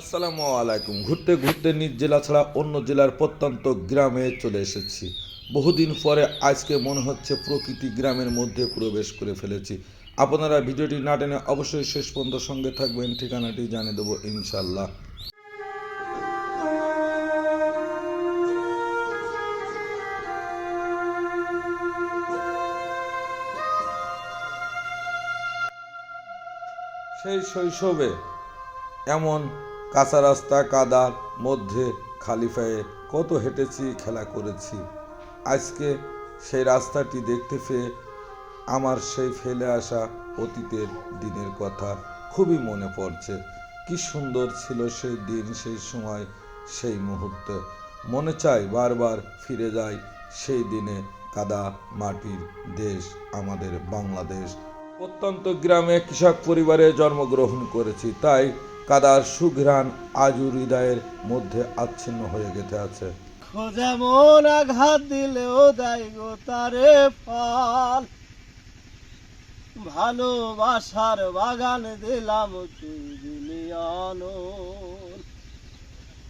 আসসালামু আলাইকুম। ঘুরতে ঘুরতে নিজ জেলা ছাড়া অন্য জেলার প্রত্যন্ত গ্রামে চলে এসেছি। বহুদিন পরে আজকে মনে হচ্ছে প্রকৃতি গ্রামের মধ্যে প্রবেশ করে ফেলেছি। আপনারা ভিডিওটি না টেনে অবশ্যই শেষ পর্যন্ত সঙ্গে থাকবেন, ঠিকানাটি জানিয়ে দেবো ইনশাল্লাহ সেই শৈশবে এমন কাঁচা রাস্তা কাদার মধ্যে খালি পায়ে কত হেঁটেছি, খেলা করেছি। আজকে সেই রাস্তাটি দেখতে পেয়ে আমার সেই ফেলে আসা অতীতের দিনের কথা খুবই মনে পড়ছে। কি সুন্দর ছিল সেই দিন, সেই সময়, সেই মুহূর্তে। মনে চাই বারবার ফিরে যাই সেই দিনে কাদা মাটির দেশ, আমাদের বাংলাদেশ। প্রত্যন্ত গ্রামে কৃষক পরিবারে জন্মগ্রহণ করেছি, তাই কাদার সুঘ্রাণ আজও হৃদয়ের মধ্যে আচ্ছিন্ন হয়ে গেতে আছে। খোঁজা মন আঘাত দিলেও দেয় গো তারে ফল ভালোবাসার বাগান দিলাম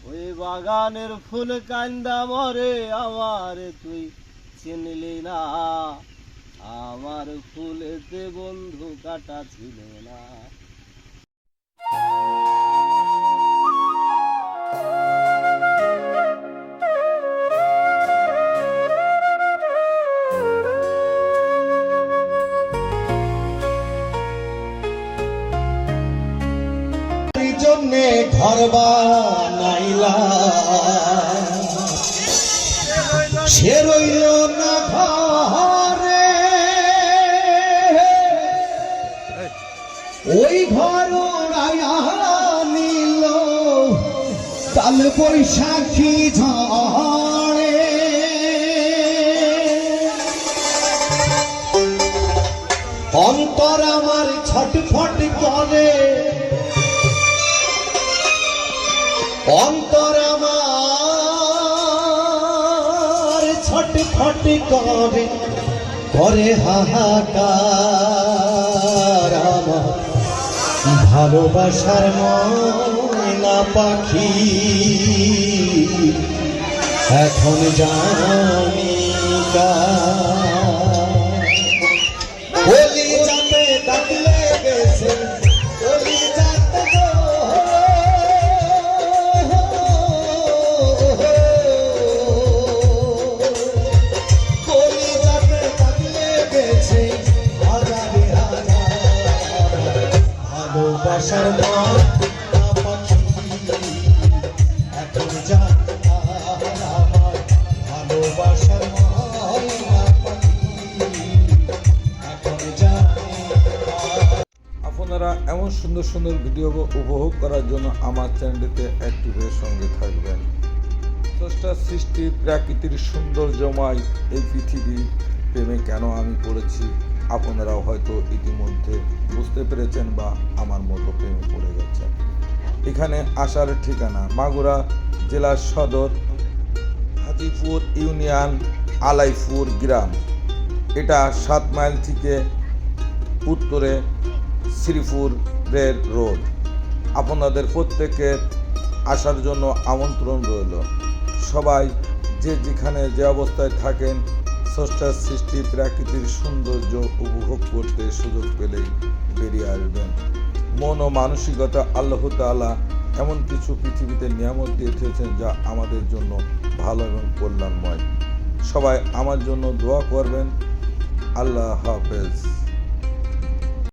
ওই বাগানের ফুল কান্দা মরে আমার তুই চিনলি না। আমার ফুলেতে বন্ধু কাটা ছিল না। জন্যে ঘর বানাইলা। সে রইল না ঘরে। ওই ঘর নিল, কাল বৈশাখী ঝড়ে। অন্তর আমার ছটফট করে ছটফট করে করে হাহাকার ভালোবাসার ময়না পাখি। এখন জানি বলি আপনারা এমন সুন্দর সুন্দর ভিডিও উপভোগ করার জন্য আমার চ্যানেলটিতে অ্যাক্টিভ হয়ে সঙ্গে থাকবেন। স্রষ্টার সৃষ্টি, প্রাকৃতির সৌন্দর্যময় এই পৃথিবী প্রেমে কেন আমি পড়েছি? আপনারাও হয়তো ইতিমধ্যে বুঝতে পেরেছেন বা আমার মতো প্রেমে পড়ে গেছেন। এখানে আসার ঠিকানা, মাগুরা জেলার সদর হাজিপুর ইউনিয়ন, আলাইপুর গ্রাম। এটা সাত মাইল থেকে উত্তরে শ্রীপুর রেল রোড। আপনাদের প্রত্যেকের আসার জন্য আমন্ত্রণ রইল। সবাই যে যেখানে যে অবস্থায় থাকেন স্রষ্টার সৃষ্টি প্রাকৃতিক সৌন্দর্য উপভোগ করতে সুযোগ পেলেই বেরিয়ে আসবেন। মন ও মানসিকতা আল্লাহ তালা এমন কিছু পৃথিবীতে নিয়ামত দিয়ে দিয়েছেন যা আমাদের জন্য ভালো এবং কল্যাণময়। সবাই আমার জন্য দোয়া করবেন। আল্লাহ হাফেজ।